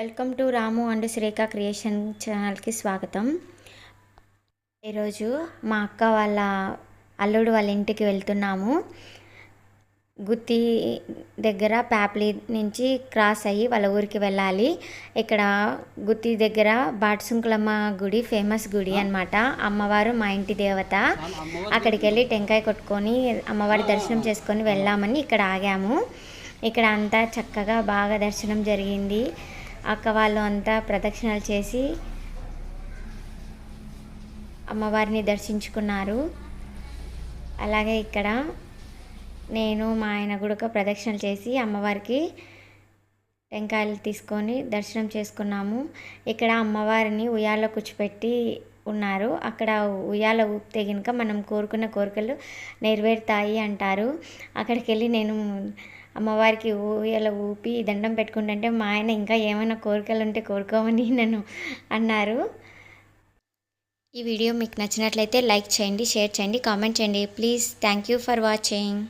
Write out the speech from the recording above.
Welcome to Ramu and Sreka creation ఛానల్కి స్వాగతం. ఈరోజు మా అక్క వాళ్ళ అల్లుడు వాళ్ళ ఇంటికి వెళ్తున్నాము. గుత్తి దగ్గర ప్యాప్లి నుంచి క్రాస్ అయ్యి వాళ్ళ ఊరికి వెళ్ళాలి. ఇక్కడ గుత్తి దగ్గర బాట్సుంకులమ్మ గుడి ఫేమస్ గుడి అనమాట అమ్మవారు మా ఇంటి దేవత. అక్కడికి వెళ్ళి టెంకాయ కొట్టుకొని అమ్మవారి దర్శనం చేసుకొని వెళ్ళామని ఇక్కడ ఆగాము. ఇక్కడ అంతా చక్కగా బాగా దర్శనం జరిగింది. అక్క వాళ్ళు అంతా ప్రదక్షిణలు చేసి అమ్మవారిని దర్శించుకున్నారు. అలాగే ఇక్కడ నేను మా ఆయన కూడా ప్రదక్షిణలు చేసి అమ్మవారికి టెంకాయలు తీసుకొని దర్శనం చేసుకున్నాము. ఇక్కడ అమ్మవారిని ఉయ్యాల కూర్చోపెట్టి ఉన్నారు. అక్కడ ఉయ్యాల ఊపితే కనుక మనం కోరుకున్న కోరికలు నెరవేరుతాయి అంటారు. అక్కడికి వెళ్ళి నేను అమ్మవారికి ఊయల ఊపి దండం పెట్టుకుంటుంటే మా ఆయన ఇంకా ఏమైనా కోరికలు ఉంటే కోరుకోమని నన్ను అన్నారు. ఈ వీడియో మీకు నచ్చినట్లయితే లైక్ చేయండి షేర్ చేయండి కామెంట్ చేయండి. Please thank you for watching.